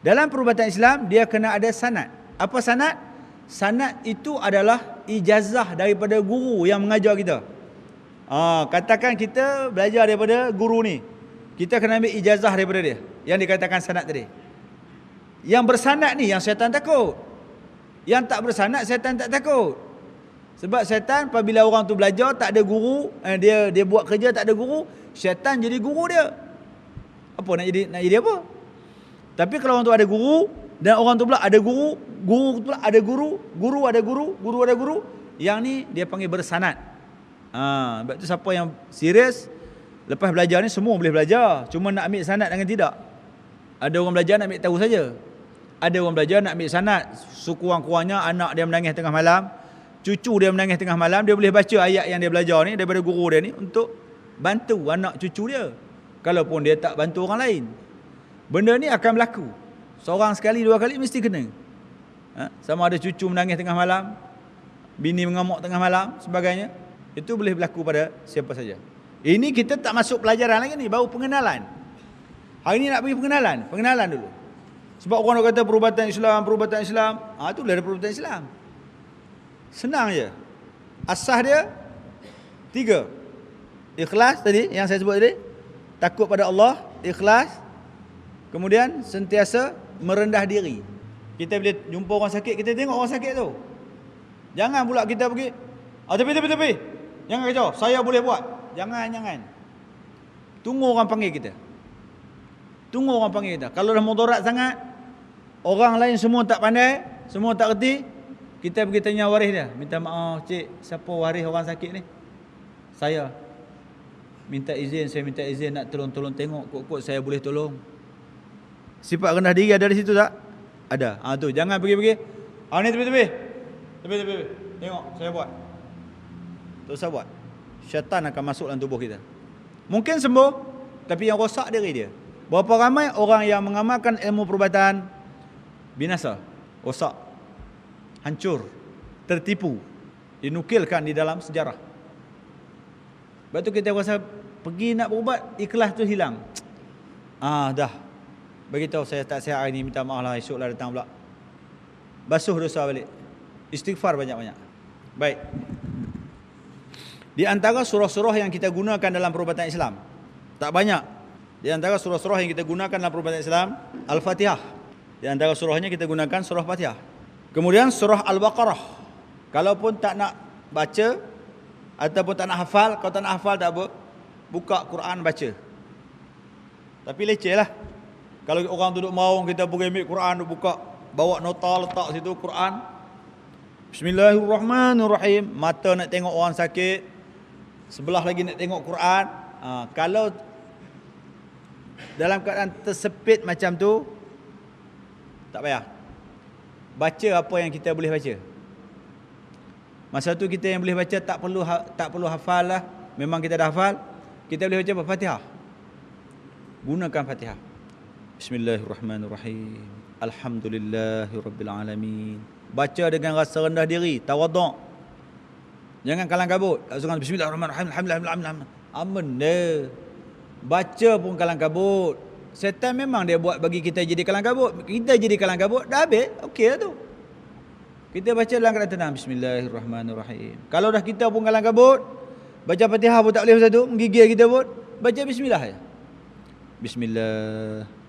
Dalam perubatan Islam dia kena ada sanad. Apa sanad? Sanad itu adalah ijazah daripada guru yang mengajar kita. Ah, katakan kita belajar daripada guru ni. Kita kena ambil ijazah daripada dia yang dikatakan sanad tadi. Yang bersanad ni yang syaitan takut. Yang tak bersanad syaitan tak takut. Sebab syaitan apabila orang tu belajar tak ada guru, eh, dia dia buat kerja tak ada guru, syaitan jadi guru dia. Apa nak jadi nak jadi apa? Tapi kalau orang tu ada guru dan orang tu pula ada guru, guru tu pula ada guru, guru ada guru, guru ada guru, yang ni dia panggil bersanad. Ha, sebab tu siapa yang serius lepas belajar ni semua boleh belajar, cuma nak ambil sanad dengan tidak. Ada orang belajar nak ambil tahu saja. Ada orang belajar nak ambil sanad, sekurang-kurangnya anak dia menangis tengah malam, cucu dia menangis tengah malam, dia boleh baca ayat yang dia belajar ni daripada guru dia ni untuk bantu anak cucu dia. Kalaupun dia tak bantu orang lain. Benda ni akan berlaku. Seorang sekali, dua kali mesti kena. Ha? Sama ada cucu menangis tengah malam, bini mengamuk tengah malam, sebagainya. Itu boleh berlaku pada siapa saja. Ini kita tak masuk pelajaran lagi ni, baru pengenalan. Hari ni nak pergi pengenalan, pengenalan dulu. Sebab orang nak kata perubatan Islam, perubatan Islam. Ah ha, tu ada perubatan Islam. Senang je. Asah dia tiga. Ikhlas tadi yang saya sebut tadi. Takut pada Allah, ikhlas, Kemudian sentiasa merendah diri. Kita bila jumpa orang sakit, kita tengok orang sakit tu. Jangan pula kita pergi, ah, tepi, tepi, tepi. Jangan kacau, saya boleh buat. Jangan, jangan. Tunggu orang panggil kita. Tunggu orang panggil kita. Kalau dah mudarat sangat, orang lain semua tak pandai, semua tak kerti, kita pergi tanya waris dia. Minta maaf, cik, siapa waris orang sakit ni? Saya. Minta izin, saya minta izin nak tolong-tolong tengok. Kok-kok saya boleh tolong. Sifat rendah diri ada di situ tak? Ada. Ha, tu jangan pergi-pergi. Ah ni tepi-tepi. Tepi-tepi. Tengok saya buat. Tu saya buat. Syaitan akan masuk dalam tubuh kita. Mungkin sembuh tapi yang rosak diri dia. Berapa ramai orang yang mengamalkan ilmu perubatan binasa, rosak, hancur, tertipu, dinukilkan di dalam sejarah. Sebab tu kita rasa pergi nak berubat, ikhlas tu hilang. Ah dah, Beritahu saya tak sihat hari ni minta maaf lah esok lah datang pula. Basuh dosa balik. Istighfar banyak-banyak. Baik. Di antara surah-surah yang kita gunakan dalam perubatan Islam. Tak banyak. Di antara surah-surah yang kita gunakan dalam perubatan Islam. Al-Fatihah. Di antara surahnya kita gunakan surah Fatihah. Kemudian surah Al-Baqarah. Kalaupun tak nak baca. Ataupun tak nak hafal. Kalau tak nak hafal tak apa. Buka Quran baca. Tapi leceh lah. Kalau orang duduk maung kita pergi ambil Quran duk buka, bawa nota letak situ Quran. Bismillahirrahmanirrahim. Mata nak tengok orang sakit, sebelah lagi nak tengok Quran. Ha, kalau dalam keadaan tersepit macam tu tak payah. Baca apa yang kita boleh baca. Masa tu kita yang boleh baca tak perlu ha, tak perlu hafal lah. Memang kita dah hafal. Kita boleh baca apa? Fatihah. Gunakan Fatihah. Bismillahirrahmanirrahim. Alhamdulillahirabbilalamin. Baca dengan rasa rendah diri, tawaduk. Jangan kalang kabut. Bismillahirrahmanirrahim. Alhamdulillah. Amin dia. Baca pun kalang kabut. Setan memang dia buat bagi kita jadi kalang kabut. Kita jadi kalang kabut, dah habis. Okey lah tu. Kita baca dalam keadaan tenang. Bismillahirrahmanirrahim. Kalau dah kita pun kalang kabut, baca fatihah pun tak boleh pasal tu, menggigil kita pun, baca bismillah ya. Bismillah.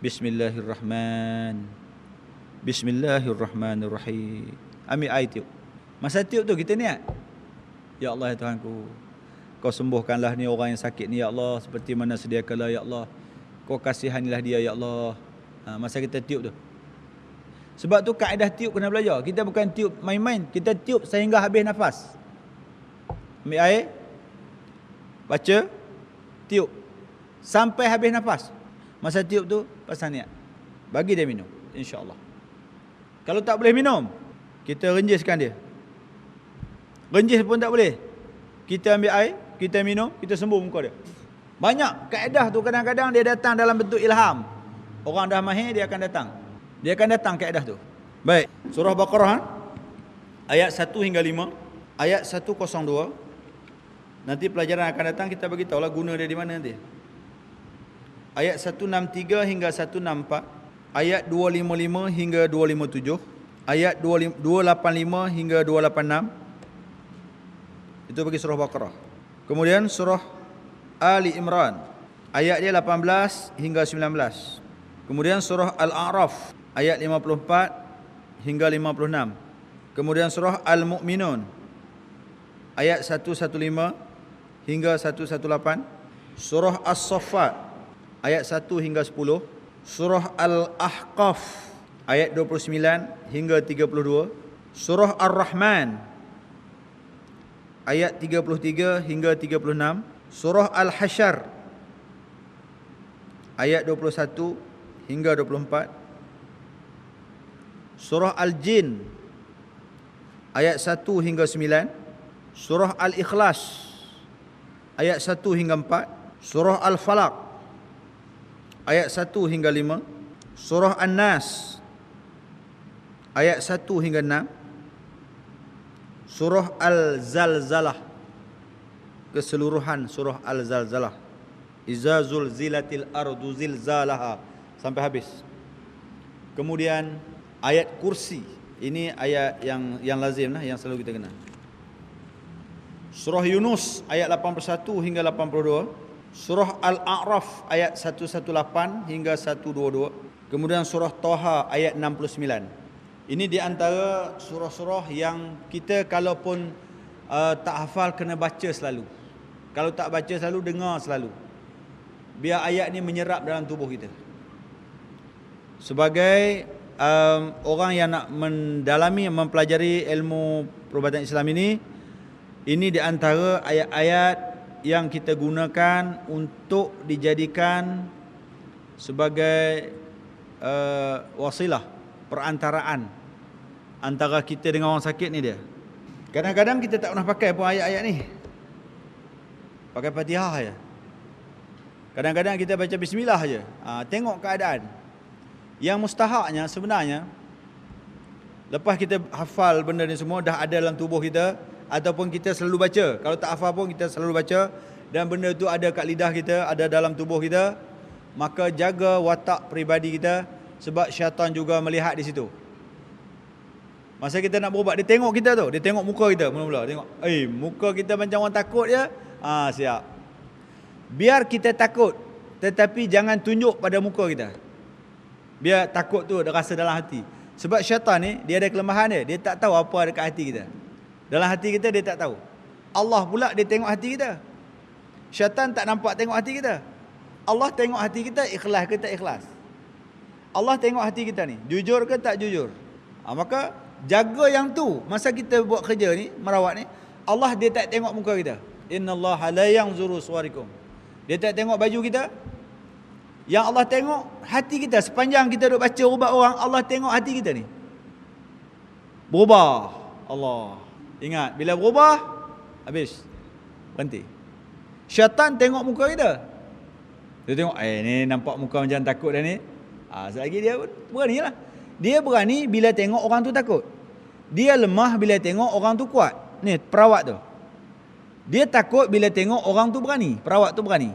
Bismillahirrahman. Bismillahirrahmanirrahim. Ambil air tiup. Masa tiup tu kita niat. Ya Allah ya Tuhanku. Kau sembuhkanlah ni orang yang sakit ni ya Allah. Seperti mana sediakanlah ya Allah. Kau kasihanilah dia ya Allah. Ha, masa kita tiup tu. Sebab tu kaedah tiup kena belajar. Kita bukan tiup main-main. Kita tiup sehingga habis nafas. Ambil air. Baca. Tiup. Sampai habis nafas. Masa tiup tu pasal niat. Bagi dia minum insya-Allah. Kalau tak boleh minum, kita renjiskan dia. Renjis pun tak boleh. Kita ambil air, kita minum, kita sembuh muka dia. Banyak kaedah tu kadang-kadang dia datang dalam bentuk ilham. Orang dah mahir dia akan datang. Dia akan datang kaedah tu. Baik, surah Baqarah ayat 1 hingga 5, ayat 102. Nanti pelajaran akan datang kita bagi tahulah guna dia di mana nanti ayat 163 hingga 164 ayat 255 hingga 257, ayat 285 hingga 286. Itu bagi surah Baqarah. Kemudian surah Ali Imran ayat dia 18 hingga 19. Kemudian surah Al-A'raf ayat 54 hingga 56. Kemudian surah Al-Mu'minun ayat 115 hingga 118. Surah As-Saffat ayat 1 hingga 10. Surah Al-Ahqaf ayat 29 hingga 32. Surah Ar-Rahman ayat 33 hingga 36 surah al-hasyr ayat 21 hingga 24 surah al-jin ayat 1 hingga 9 surah al-ikhlas ayat 1 hingga 4 surah al-falaq ayat 1 hingga 5 surah an-nas. Ayat 1 hingga 6 surah Al-Zalzalah. Keseluruhan surah Al-Zalzalah. Iza zulzilatil ardu zilzalaha. Sampai habis. Kemudian ayat kursi. Ini ayat yang yang lazim lah yang selalu kita kenal. Surah Yunus ayat 81 hingga 82. Surah Al-A'raf ayat 118 hingga 122. Kemudian surah Toha ayat 69. Ini di antara surah-surah yang kita kalaupun uh, tak hafal kena baca selalu. Kalau tak baca selalu dengar selalu. Biar ayat ni menyerap dalam tubuh kita. Sebagai um, orang yang nak mendalami mempelajari ilmu perubatan Islam ini, ini di antara ayat-ayat yang kita gunakan untuk dijadikan sebagai uh, wasilah perantaraan antara kita dengan orang sakit ni dia. Kadang-kadang kita tak pernah pakai pun ayat-ayat ni. Pakai Fatihah aja. Kadang-kadang kita baca bismillah aja. Ha, tengok keadaan. Yang mustahaknya sebenarnya lepas kita hafal benda ni semua dah ada dalam tubuh kita ataupun kita selalu baca. Kalau tak hafal pun kita selalu baca dan benda tu ada kat lidah kita, ada dalam tubuh kita, maka jaga watak peribadi kita sebab syaitan juga melihat di situ. Masa kita nak berubat, dia tengok kita tu. Dia tengok muka kita mula-mula. Tengok, eh muka kita macam orang takut je. Ah siap. Biar kita takut. Tetapi jangan tunjuk pada muka kita. Biar takut tu rasa dalam hati. Sebab syaitan ni, dia ada kelemahan dia. Dia tak tahu apa ada kat hati kita. Dalam hati kita, dia tak tahu. Allah pula, dia tengok hati kita. Syaitan tak nampak tengok hati kita. Allah tengok hati kita, ikhlas ke tak ikhlas. Allah tengok hati kita ni. Jujur ke tak jujur. Ha, maka jaga yang tu masa kita buat kerja ni merawat ni Allah dia tak tengok muka kita innallaha la yanzuru suwarikum dia tak tengok baju kita yang Allah tengok hati kita sepanjang kita duk baca ubat orang Allah tengok hati kita ni berubah Allah ingat bila berubah habis berhenti syaitan tengok muka kita dia tengok eh ni nampak muka macam takut dah ni ah ha, lagi dia berani lah dia berani bila tengok orang tu takut. Dia lemah bila tengok orang tu kuat. Ni perawat tu. Dia takut bila tengok orang tu berani. Perawat tu berani.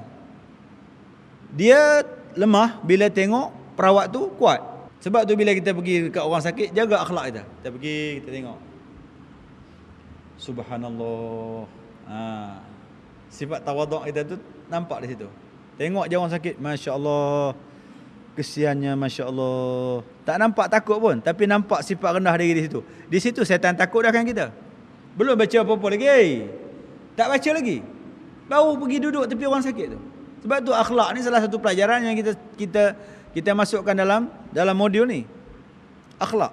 Dia lemah bila tengok perawat tu kuat. Sebab tu bila kita pergi ke orang sakit, jaga akhlak kita. Kita pergi, kita tengok. Subhanallah. Ha. Sifat tawaduk kita tu nampak di situ. Tengok je orang sakit. Masya Allah. Kesiannya Masya Allah Tak nampak takut pun Tapi nampak sifat rendah diri di situ Di situ setan takut dah kan kita Belum baca apa-apa lagi Tak baca lagi Baru pergi duduk tepi orang sakit tu Sebab tu akhlak ni salah satu pelajaran yang kita kita kita masukkan dalam dalam modul ni Akhlak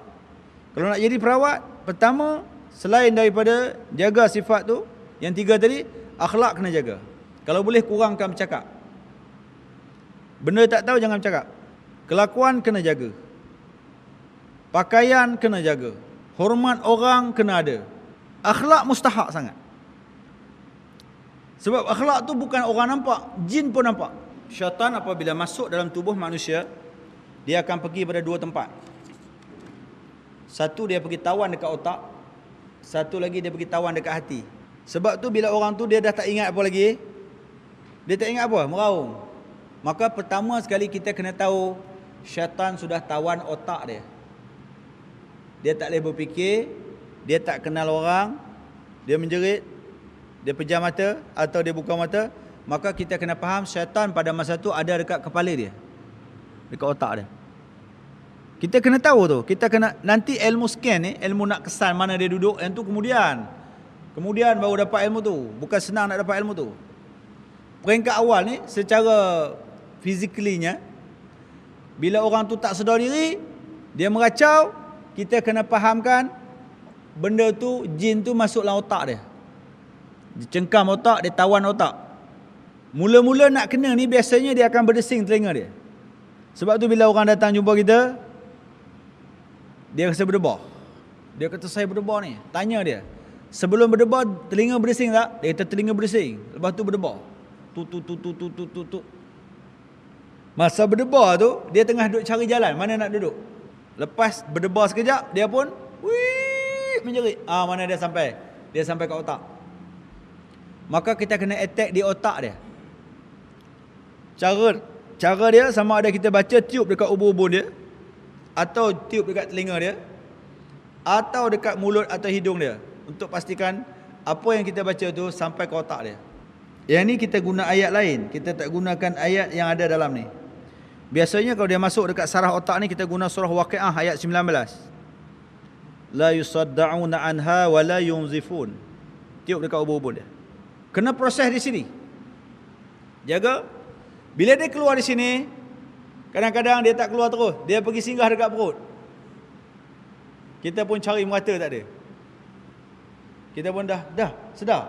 Kalau nak jadi perawat Pertama Selain daripada jaga sifat tu Yang tiga tadi Akhlak kena jaga Kalau boleh kurangkan bercakap Benda tak tahu jangan bercakap Kelakuan kena jaga. Pakaian kena jaga. Hormat orang kena ada. Akhlak mustahak sangat. Sebab akhlak tu bukan orang nampak, jin pun nampak. Syaitan apabila masuk dalam tubuh manusia, dia akan pergi pada dua tempat. Satu dia pergi tawan dekat otak, satu lagi dia pergi tawan dekat hati. Sebab tu bila orang tu dia dah tak ingat apa lagi, dia tak ingat apa, meraung. Maka pertama sekali kita kena tahu syaitan sudah tawan otak dia. Dia tak boleh berfikir, dia tak kenal orang, dia menjerit, dia pejam mata atau dia buka mata, maka kita kena faham syaitan pada masa tu ada dekat kepala dia. Dekat otak dia. Kita kena tahu tu. Kita kena nanti ilmu scan ni, ilmu nak kesan mana dia duduk, yang tu kemudian. Kemudian baru dapat ilmu tu. Bukan senang nak dapat ilmu tu. Peringkat awal ni secara physically-nya bila orang tu tak sedar diri, dia meracau, kita kena fahamkan benda tu jin tu masuk dalam otak dia. Dia cengkam otak, dia tawan otak. Mula-mula nak kena ni biasanya dia akan berdesing telinga dia. Sebab tu bila orang datang jumpa kita, dia rasa berdebar. Dia kata saya berdebar ni. Tanya dia. Sebelum berdebar telinga berdesing tak? Dia kata telinga berdesing. Lepas tu berdebar. Tu tu tu tu tu tu tu tu. Masa berdebar tu dia tengah duduk cari jalan mana nak duduk. Lepas berdebar sekejap dia pun wii menjerit. Ah mana dia sampai? Dia sampai ke otak. Maka kita kena attack di otak dia. Cara cara dia sama ada kita baca tiup dekat ubun-ubun dia atau tiup dekat telinga dia atau dekat mulut atau hidung dia untuk pastikan apa yang kita baca tu sampai ke otak dia. Yang ni kita guna ayat lain, kita tak gunakan ayat yang ada dalam ni. Biasanya kalau dia masuk dekat sarah otak ni kita guna surah Waqiah ayat 19. La yusaddauna anha wa la yunzifun. Tiup dekat ubun-ubun dia. Kena proses di sini. Jaga. Bila dia keluar di sini, Kadang-kadang dia tak keluar terus. Dia pergi singgah dekat perut. Kita pun cari mata tak ada. Kita pun dah, dah, sedar.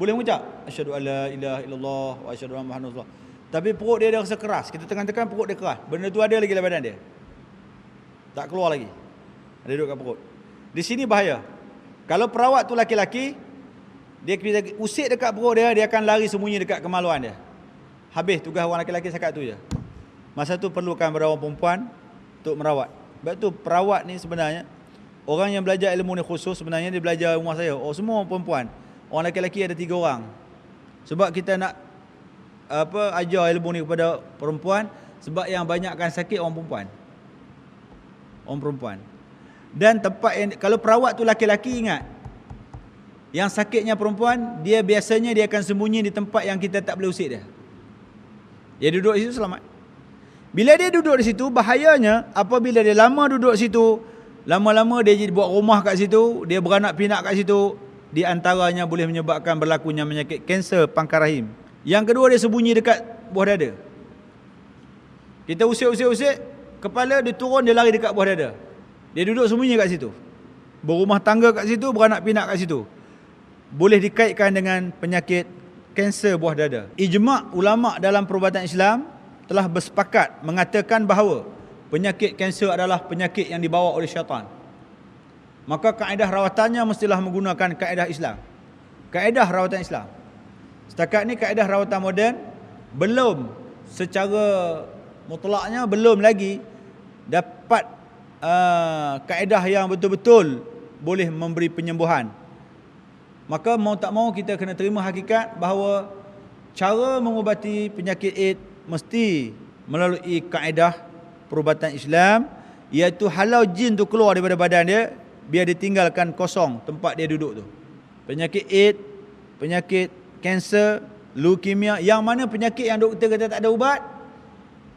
Boleh mengucap. Asyadu ala ilaha illallah wa asyadu ala muhammad Tapi perut dia dah rasa keras. Kita tekan-tekan perut dia keras. Benda tu ada lagi dalam badan dia. Tak keluar lagi. Ada duduk kat perut. Di sini bahaya. Kalau perawat tu laki-laki, dia kita usik dekat perut dia, dia akan lari sembunyi dekat kemaluan dia. Habis tugas orang laki-laki sekat tu je. Masa tu perlukan berawal perempuan untuk merawat. Sebab tu perawat ni sebenarnya orang yang belajar ilmu ni khusus sebenarnya dia belajar rumah saya. Oh semua perempuan. Orang lelaki-lelaki ada tiga orang. Sebab kita nak apa ajar ilmu ni kepada perempuan sebab yang banyakkan sakit orang perempuan. Orang perempuan. Dan tempat yang kalau perawat tu laki-laki ingat yang sakitnya perempuan dia biasanya dia akan sembunyi di tempat yang kita tak boleh usik dia. Dia duduk di situ selamat. Bila dia duduk di situ, bahayanya apabila dia lama duduk situ, lama-lama dia buat rumah kat situ, dia beranak pinak kat situ, di antaranya boleh menyebabkan berlakunya penyakit kanser pangkar rahim. Yang kedua dia sembunyi dekat buah dada. Kita usik-usik-usik, kepala dia turun dia lari dekat buah dada. Dia duduk sembunyi kat situ. Berumah tangga kat situ, beranak pinak kat situ. Boleh dikaitkan dengan penyakit kanser buah dada. Ijma' ulama' dalam perubatan Islam telah bersepakat mengatakan bahawa penyakit kanser adalah penyakit yang dibawa oleh syaitan. Maka kaedah rawatannya mestilah menggunakan kaedah Islam. Kaedah rawatan Islam. Setakat ni kaedah rawatan moden belum secara mutlaknya belum lagi dapat uh, kaedah yang betul-betul boleh memberi penyembuhan. Maka mau tak mau kita kena terima hakikat bahawa cara mengubati penyakit AIDS mesti melalui kaedah perubatan Islam iaitu halau jin tu keluar daripada badan dia biar ditinggalkan kosong tempat dia duduk tu. Penyakit AIDS, penyakit kanser, leukemia, yang mana penyakit yang doktor kata tak ada ubat,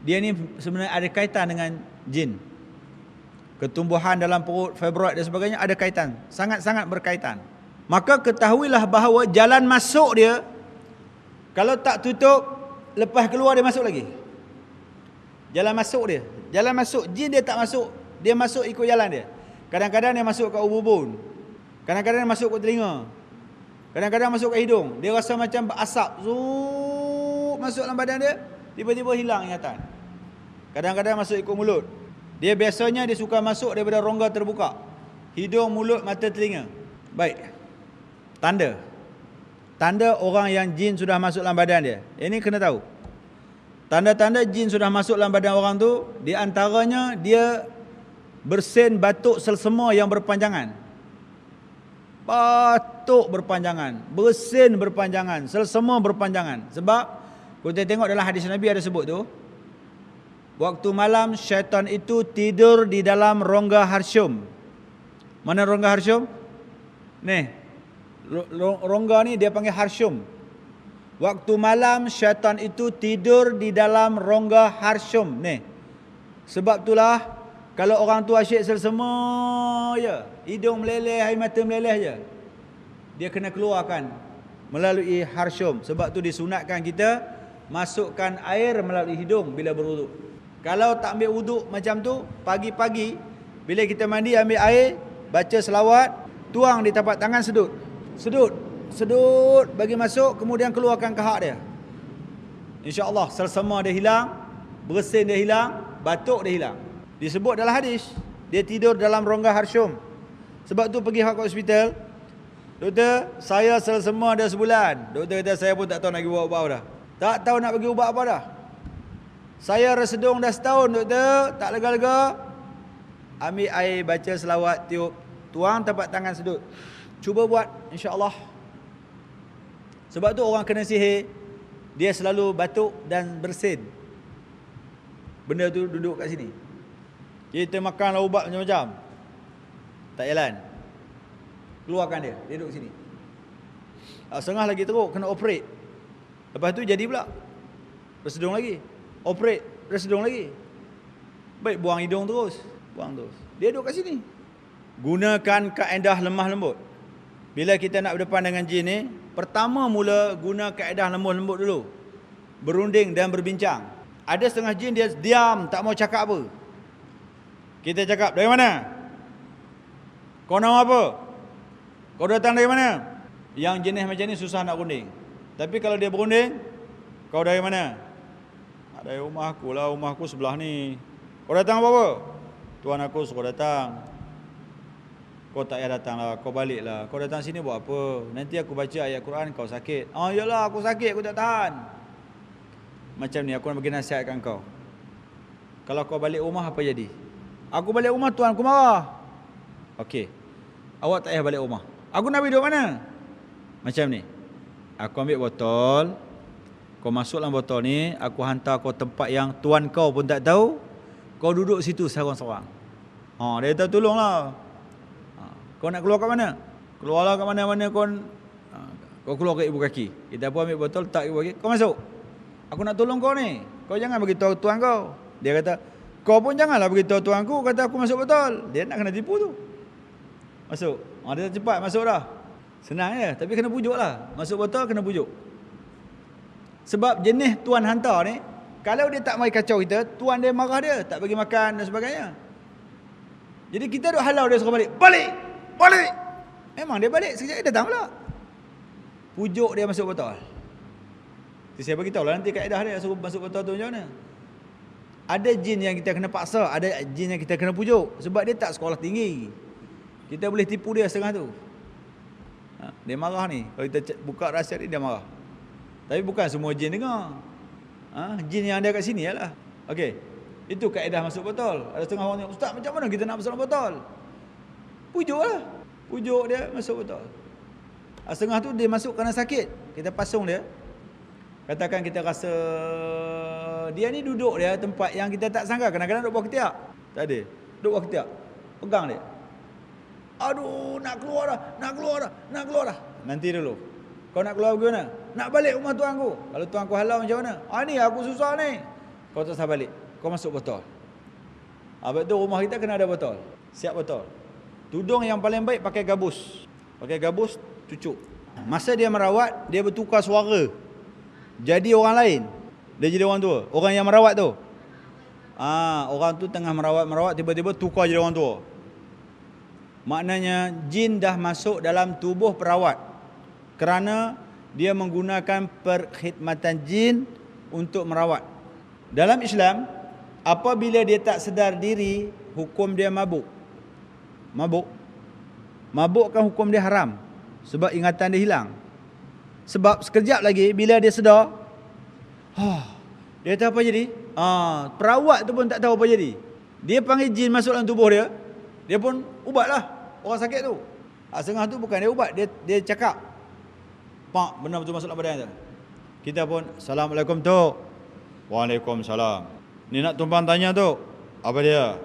dia ni sebenarnya ada kaitan dengan jin. Ketumbuhan dalam perut, fibroid dan sebagainya ada kaitan, sangat-sangat berkaitan. Maka ketahuilah bahawa jalan masuk dia kalau tak tutup lepas keluar dia masuk lagi. Jalan masuk dia. Jalan masuk. Jin dia tak masuk. Dia masuk ikut jalan dia. Kadang-kadang dia masuk ke ubun. Kadang-kadang dia masuk ke telinga. Kadang-kadang masuk ke hidung. Dia rasa macam asap. Zup, masuk dalam badan dia. Tiba-tiba hilang ingatan. Kadang-kadang masuk ikut mulut. Dia biasanya dia suka masuk daripada rongga terbuka. Hidung, mulut, mata, telinga. Baik. Tanda tanda orang yang jin sudah masuk dalam badan dia. Ini kena tahu. Tanda-tanda jin sudah masuk dalam badan orang tu, di antaranya dia bersin batuk selsema yang berpanjangan. Batuk berpanjangan, bersin berpanjangan, selsema berpanjangan. Sebab kita tengok dalam hadis Nabi ada sebut tu, Waktu malam syaitan itu tidur di dalam rongga harsyum. Mana rongga harsyum? Nih. Rongga ni dia panggil harsyum. Waktu malam syaitan itu tidur di dalam rongga harsyum. Nih. Sebab itulah kalau orang tu asyik semua ya, hidung meleleh, air mata meleleh je. Dia kena keluarkan melalui harsyum. Sebab tu disunatkan kita masukkan air melalui hidung bila berwuduk. Kalau tak ambil wuduk macam tu, pagi-pagi bila kita mandi ambil air, baca selawat, tuang di tapak tangan sedut. Sedut. Sedut bagi masuk kemudian keluarkan kahak dia. Insya-Allah selsema dia hilang, bersin dia hilang, batuk dia hilang. Disebut dalam hadis, dia tidur dalam rongga harsyum. Sebab tu pergi hak hospital, Doktor, saya selsema dah sebulan. Doktor kata saya pun tak tahu nak pergi ubat apa dah. Tak tahu nak pergi ubat apa dah. Saya resedung dah setahun doktor, tak lega-lega. Ambil air, baca selawat, tiup. Tuang tempat tangan sedut. Cuba buat, insya-Allah. Sebab tu orang kena sihir, dia selalu batuk dan bersin. Benda tu duduk kat sini. Kita makanlah ubat macam-macam. Tak jalan. Keluarkan dia, dia duduk sini. Setengah lagi teruk, kena operate. Lepas tu jadi pula. Bersedung lagi operate resedung lagi. Baik buang hidung terus, buang terus. Dia duduk kat sini. Gunakan kaedah lemah lembut. Bila kita nak berdepan dengan jin ni, pertama mula guna kaedah lemah lembut dulu. Berunding dan berbincang. Ada setengah jin dia diam, tak mau cakap apa. Kita cakap, dari mana? Kau nama apa? Kau datang dari mana? Yang jenis macam ni susah nak runding. Tapi kalau dia berunding, kau dari mana? Dari rumah aku lah, rumah aku sebelah ni. Kau datang apa-apa? Tuan aku suruh datang. Kau tak payah datang lah, kau balik lah. Kau datang sini buat apa? Nanti aku baca ayat Quran, kau sakit. Oh iyalah, aku sakit, aku tak tahan. Macam ni, aku nak bagi nasihat kat kau. Kalau kau balik rumah, apa jadi? Aku balik rumah, tuan aku marah. Okey. Awak tak payah balik rumah. Aku nak pergi mana? Macam ni. Aku ambil botol, kau masuk dalam botol ni, aku hantar kau tempat yang tuan kau pun tak tahu. Kau duduk situ seorang-seorang. Ha, dia kata tolonglah. Kau nak keluar kat mana? Keluarlah kat mana-mana kau ha, kau keluar ke ibu kaki. Kita pun ambil botol tak ibu kaki. Kau masuk. Aku nak tolong kau ni. Kau jangan bagi tahu tuan kau. Dia kata, kau pun janganlah bagi tahu tuan aku kata aku masuk botol. Dia nak kena tipu tu. Masuk. Ha, dia cepat masuk dah. Senang ya, tapi kena pujuk lah. Masuk botol kena pujuk. Sebab jenis tuan hantar ni, kalau dia tak mai kacau kita, tuan dia marah dia, tak bagi makan dan sebagainya. Jadi kita duk halau dia suruh balik. Balik! Balik! Memang dia balik, sekejap dia datang pula. Pujuk dia masuk botol. Jadi saya beritahu lah nanti kaedah dia suruh masuk botol tu macam mana. Ada jin yang kita kena paksa, ada jin yang kita kena pujuk. Sebab dia tak sekolah tinggi. Kita boleh tipu dia setengah tu. Ha, dia marah ni. Kalau kita buka rahsia dia, dia marah. Tapi bukan semua jin dengar. Ha? Jin yang ada kat sini lah. Okey. Itu kaedah masuk botol. Ada setengah orang yang, Ustaz macam mana kita nak masuk botol? Pujuk lah. Pujuk dia masuk botol. Ha, setengah tu dia masuk kerana sakit. Kita pasung dia. Katakan kita rasa dia ni duduk dia tempat yang kita tak sangka. Kadang-kadang duduk bawah ketiak. Tak ada. Duduk bawah ketiak. Pegang dia. Aduh, nak keluar dah. Nak keluar dah. Nak keluar dah. Nanti dulu. Kau nak keluar ke mana? Nak balik rumah tuan aku. Kalau tuan aku halau macam mana? Ah ni aku susah ni. Kau tak usah balik. Kau masuk botol. Habis tu rumah kita kena ada botol. Siap botol. Tudung yang paling baik pakai gabus. Pakai gabus cucuk. Masa dia merawat, dia bertukar suara. Jadi orang lain. Dia jadi orang tua. Orang yang merawat tu. Ah, orang tu tengah merawat-merawat tiba-tiba tukar jadi orang tua. Maknanya jin dah masuk dalam tubuh perawat kerana dia menggunakan perkhidmatan jin untuk merawat. Dalam Islam, apabila dia tak sedar diri, hukum dia mabuk. Mabuk. Mabuk kan hukum dia haram. Sebab ingatan dia hilang. Sebab sekejap lagi, bila dia sedar, oh, dia tahu apa jadi? Ah, perawat tu pun tak tahu apa jadi. Dia panggil jin masuk dalam tubuh dia, dia pun ubatlah orang sakit tu. Ah, setengah tu bukan dia ubat, dia dia cakap, Pak benar betul masuk dalam badan tu. Kita pun Assalamualaikum tu. Waalaikumsalam. Ni nak tumpang tanya tu. Apa dia?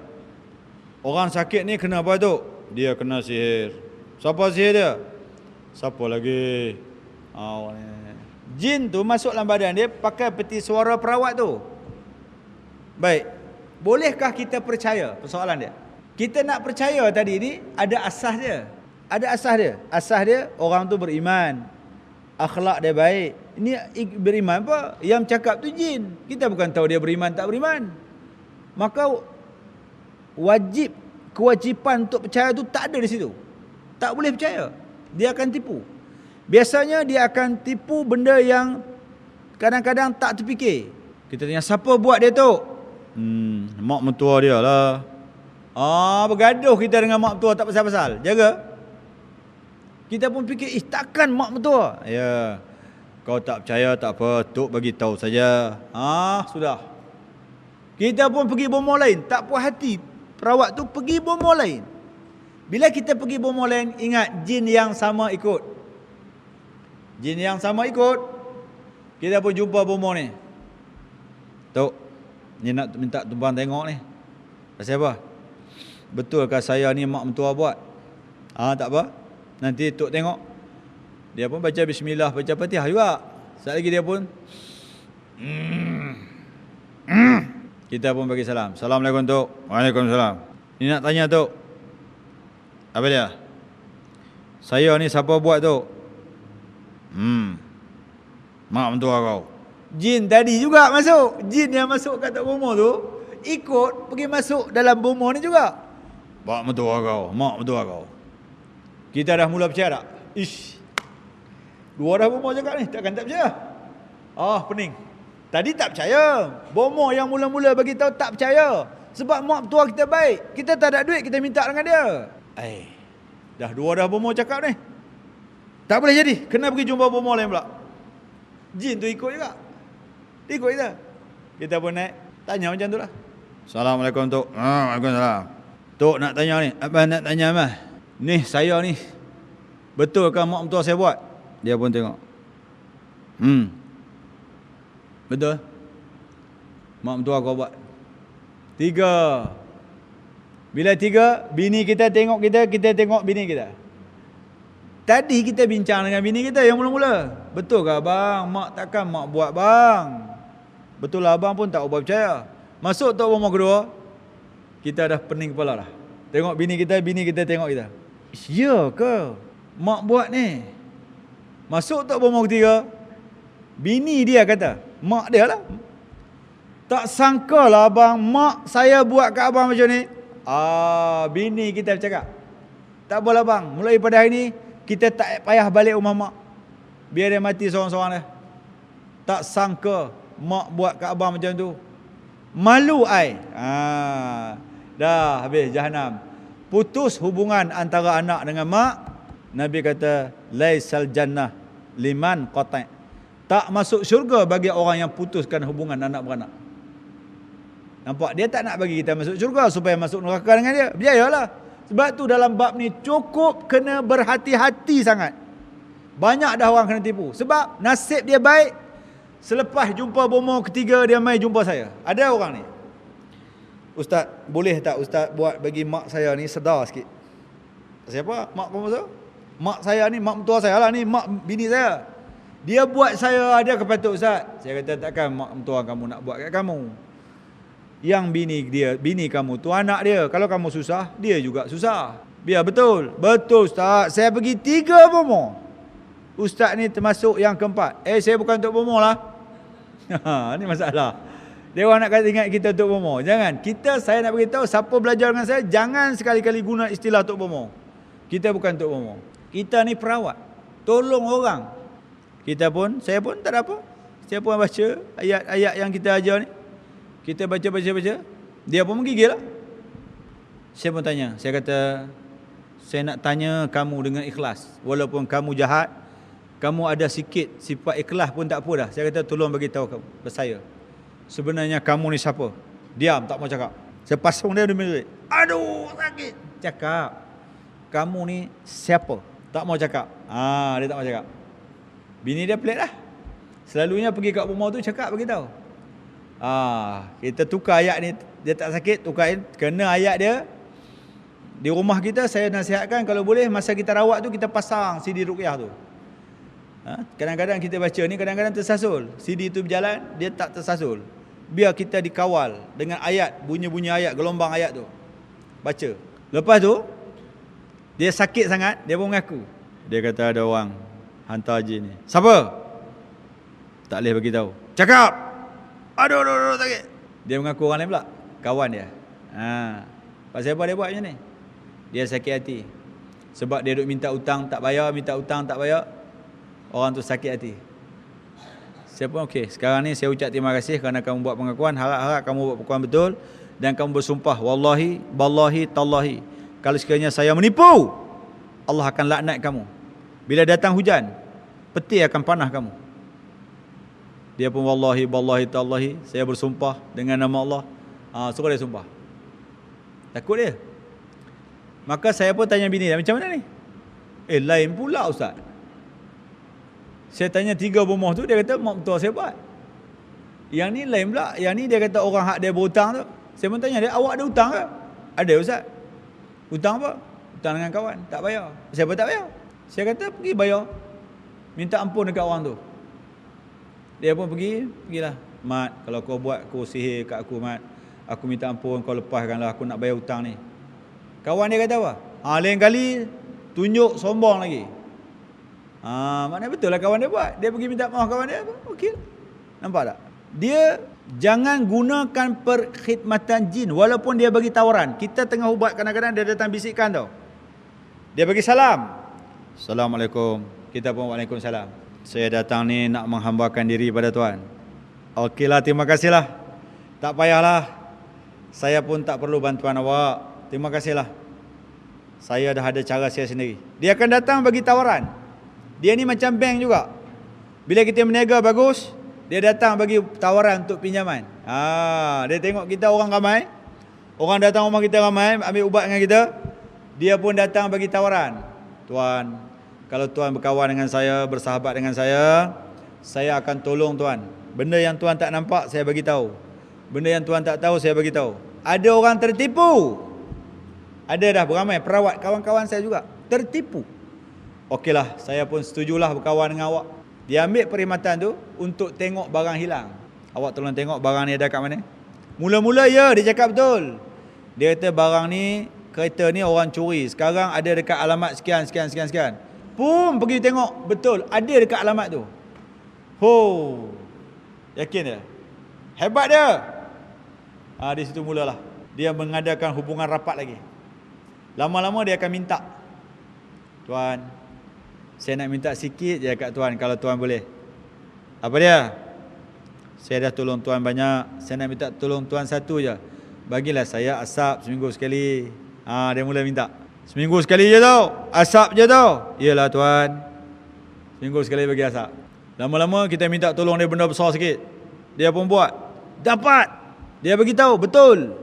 Orang sakit ni kena apa tu? Dia kena sihir. Siapa sihir dia? Siapa lagi? Oh, Jin tu masuk dalam badan dia pakai peti suara perawat tu. Baik. Bolehkah kita percaya? Persoalan dia. Kita nak percaya tadi ni ada asas dia. Ada asas dia. Asas dia orang tu beriman. Akhlak dia baik. Ini beriman apa? Yang cakap tu jin. Kita bukan tahu dia beriman tak beriman. Maka wajib kewajipan untuk percaya tu tak ada di situ. Tak boleh percaya. Dia akan tipu. Biasanya dia akan tipu benda yang kadang-kadang tak terfikir. Kita tanya siapa buat dia tu? Hmm, mak mentua dia lah. Ah, bergaduh kita dengan mak mentua tak pasal-pasal. Jaga. Kita pun fikir, "Ih, takkan mak mentua?" Ya. Kau tak percaya tak apa, tok bagi tahu saja. Ah, sudah. Kita pun pergi bomo lain, tak puas hati. Perawat tu pergi bomo lain. Bila kita pergi bomo lain, ingat jin yang sama ikut. Jin yang sama ikut. Kita pun jumpa bomo ni. Tok, ni nak minta tumpang tengok ni. Pasal apa? Betulkah saya ni mak mentua buat? Ah tak apa. Nanti tok tengok. Dia pun baca bismillah, baca Fatihah juga. Sekali lagi dia pun hmm. Hmm. Kita pun bagi salam. Assalamualaikum tok. Waalaikumsalam. Ni nak tanya tok. Apa dia? Saya ni siapa buat tok? Hmm. Mak mentua kau. Jin tadi juga masuk. Jin yang masuk kat Tok Bomo tu ikut pergi masuk dalam Bomo ni juga. Mak mentua kau, mak mentua kau. Kita dah mula percaya tak? Ish. Dua dah bomo cakap ni, takkan tak percaya. Ah, pening. Tadi tak percaya. Bomo yang mula-mula bagi tahu tak percaya. Sebab mak tua kita baik. Kita tak ada duit, kita minta dengan dia. Eh, dah dua dah bomo cakap ni. Tak boleh jadi. Kena pergi jumpa bomo lain pula. Jin tu ikut juga. Ikut kita. Kita pun naik. Tanya macam tu lah. Assalamualaikum Tok. Ah, Waalaikumsalam. Tok nak tanya ni. Apa nak tanya mah? Ni saya ni. Betul ke mak mentua saya buat? Dia pun tengok. Hmm. Betul. Mak mentua kau buat. Tiga. Bila tiga, bini kita tengok kita, kita tengok bini kita. Tadi kita bincang dengan bini kita yang mula-mula. Betul ke abang? Mak takkan mak buat bang. Betul lah abang pun tak ubah percaya. Masuk tok rumah kedua, kita dah pening kepala dah. Tengok bini kita, bini kita tengok kita. Ya ke? Mak buat ni. Masuk tak bomo ketiga. Bini dia kata. Mak dia lah. Tak sangka lah abang. Mak saya buat kat abang macam ni. Ah, bini kita bercakap. Tak boleh bang. Mulai pada hari ni. Kita tak payah balik rumah mak. Biar dia mati seorang-seorang dia. Tak sangka. Mak buat kat abang macam tu. Malu ai. Ah, dah habis jahanam. Putus hubungan antara anak dengan mak. Nabi kata laisal jannah liman qata'. Tak masuk syurga bagi orang yang putuskan hubungan anak beranak. Nampak dia tak nak bagi kita masuk syurga supaya masuk neraka dengan dia. Biayalah. Sebab tu dalam bab ni cukup kena berhati-hati sangat. Banyak dah orang kena tipu. Sebab nasib dia baik, Selepas jumpa bomo ketiga dia mai jumpa saya. Ada orang ni. Ustaz, boleh tak ustaz buat bagi mak saya ni sedar sikit? Siapa? Mak bomo saya? Mak saya ni, mak mentua saya lah ni, mak bini saya. Dia buat saya ada kepatut ustaz. Saya kata takkan mak mentua kamu nak buat kat kamu. Yang bini dia, bini kamu tu anak dia. Kalau kamu susah, dia juga susah. Biar betul. Betul ustaz. Saya pergi tiga bomo. Ustaz ni termasuk yang keempat. Eh saya bukan untuk bomo lah. Ha, ni masalah. Dia orang nak kata ingat kita untuk bomo. Jangan. Kita saya nak beritahu siapa belajar dengan saya jangan sekali-kali guna istilah untuk bomo. Kita bukan untuk bomo. Kita ni perawat. Tolong orang. Kita pun, saya pun tak ada apa. Siapa yang baca ayat-ayat yang kita ajar ni. Kita baca-baca-baca. Dia pun menggigil lah. Saya pun tanya. Saya kata, saya nak tanya kamu dengan ikhlas. Walaupun kamu jahat, kamu ada sikit sifat ikhlas pun tak apa dah. Saya kata tolong bagi tahu kamu, saya. Sebenarnya kamu ni siapa? Diam, tak mau cakap. Saya pasang dia demi duit. Aduh, sakit. Cakap. Kamu ni siapa? Tak mau cakap. Ah, dia tak mau cakap. Bini dia pelik lah. Selalunya pergi kat rumah tu cakap bagi tahu. Ah, kita tukar ayat ni dia tak sakit tukarin kena ayat dia di rumah kita saya nasihatkan kalau boleh masa kita rawat tu kita pasang CD ruqyah tu. Ha? Kadang-kadang kita baca ni kadang-kadang tersasul. CD tu berjalan dia tak tersasul. Biar kita dikawal dengan ayat, bunyi-bunyi ayat, gelombang ayat tu. Baca. Lepas tu dia sakit sangat, dia pun mengaku. Dia kata ada orang hantar jin ni. Siapa? Tak boleh bagi tahu. Cakap. Aduh, aduh, aduh, sakit. Dia mengaku orang lain pula. Kawan dia. Ha. Pasal apa dia buat macam ni? Dia sakit hati. Sebab dia duk minta utang tak bayar, minta utang tak bayar. Orang tu sakit hati. Saya pun okey. Sekarang ni saya ucap terima kasih kerana kamu buat pengakuan. Harap-harap kamu buat pengakuan betul. Dan kamu bersumpah. Wallahi, ballahi, tallahi. Kalau sekiranya saya menipu, Allah akan laknat kamu. Bila datang hujan, peti akan panah kamu. Dia pun wallahi, ballahi, tallahi. Saya bersumpah dengan nama Allah. Ha, suruh dia sumpah. Takut dia. Maka saya pun tanya bini dia, macam mana ni? Eh, lain pula Ustaz. Saya tanya tiga rumah tu, dia kata, mak betul saya buat. Yang ni lain pula. Yang ni dia kata orang hak dia berhutang tu. Saya pun tanya dia, awak ada hutang ke? Ada Ustaz. Hutang apa? Hutang dengan kawan. Tak bayar. Siapa tak bayar? Saya kata, pergi bayar. Minta ampun dekat orang tu. Dia pun pergi, pergilah. Mat, kalau kau buat kau sihir kat aku, Mat. Aku minta ampun, kau lepaskanlah. Aku nak bayar hutang ni. Kawan dia kata apa? Ha, lain kali, tunjuk sombong lagi. Ha, maknanya betul lah kawan dia buat. Dia pergi minta maaf kawan dia. Okey. Nampak tak? Dia jangan gunakan perkhidmatan jin walaupun dia bagi tawaran. Kita tengah ubat kadang-kadang dia datang bisikkan tau. Dia bagi salam. Assalamualaikum. Kita pun waalaikumsalam. Saya datang ni nak menghambakan diri pada tuan. Okeylah, terima kasihlah. Tak payahlah. Saya pun tak perlu bantuan awak. Terima kasihlah. Saya dah ada cara saya sendiri. Dia akan datang bagi tawaran. Dia ni macam bank juga. Bila kita meniaga bagus, dia datang bagi tawaran untuk pinjaman. Ha, dia tengok kita orang ramai. Orang datang rumah kita ramai, ambil ubat dengan kita. Dia pun datang bagi tawaran. Tuan, kalau tuan berkawan dengan saya, bersahabat dengan saya, saya akan tolong tuan. Benda yang tuan tak nampak, saya bagi tahu. Benda yang tuan tak tahu, saya bagi tahu. Ada orang tertipu. Ada dah beramai perawat kawan-kawan saya juga tertipu. Okeylah, saya pun setujulah berkawan dengan awak. Dia ambil perkhidmatan tu untuk tengok barang hilang. Awak tolong tengok barang ni ada kat mana? Mula-mula ya, dia cakap betul. Dia kata barang ni, kereta ni orang curi. Sekarang ada dekat alamat sekian, sekian, sekian, sekian. Pum, pergi tengok. Betul, ada dekat alamat tu. Ho. Yakin dia? Hebat dia. Ha, di situ mulalah. Dia mengadakan hubungan rapat lagi. Lama-lama dia akan minta. Tuan, saya nak minta sikit je kat tuan kalau tuan boleh. Apa dia? Saya dah tolong tuan banyak. Saya nak minta tolong tuan satu je. Bagilah saya asap seminggu sekali. Ha, dia mula minta. Seminggu sekali je tau. Asap je tau. Iyalah tuan. Seminggu sekali bagi asap. Lama-lama kita minta tolong dia benda besar sikit. Dia pun buat. Dapat. Dia bagi tahu betul.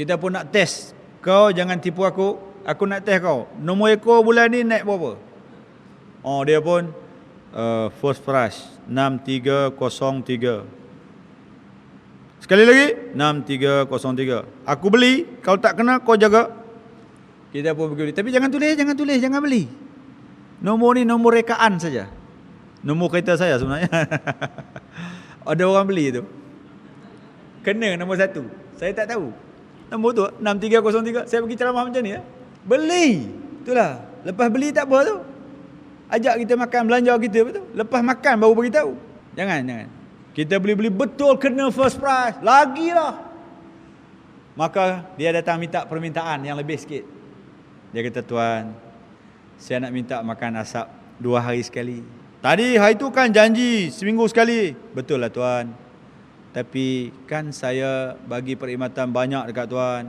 Kita pun nak test. Kau jangan tipu aku. Aku nak test kau. Nombor ekor bulan ni naik berapa? Oh dia pun uh, first price 6303. Sekali lagi 6303. Aku beli, kalau tak kena kau jaga. Kita pun pergi beli. Tapi jangan tulis, jangan tulis, jangan beli. Nombor ni nombor rekaan saja. Nombor kereta saya sebenarnya. Ada orang beli tu. Kena nombor satu. Saya tak tahu. Nombor tu 6303. Saya pergi ceramah macam ni ya. Beli. Itulah. Lepas beli tak apa tu. Ajak kita makan belanja kita betul. Lepas makan baru bagi tahu. Jangan, jangan. Kita beli-beli betul kena first price. Lagilah. Maka dia datang minta permintaan yang lebih sikit. Dia kata, Tuan, saya nak minta makan asap dua hari sekali. Tadi hari tu kan janji seminggu sekali. Betul lah Tuan. Tapi kan saya bagi perkhidmatan banyak dekat Tuan.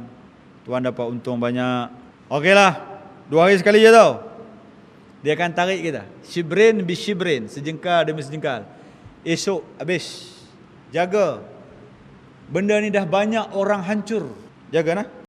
Tuan dapat untung banyak. Okeylah. Dua hari sekali je tau. Dia akan tarik kita. Shibrin bi shibrin. Sejengkal demi sejengkal. Esok habis. Jaga. Benda ni dah banyak orang hancur. Jaga nah.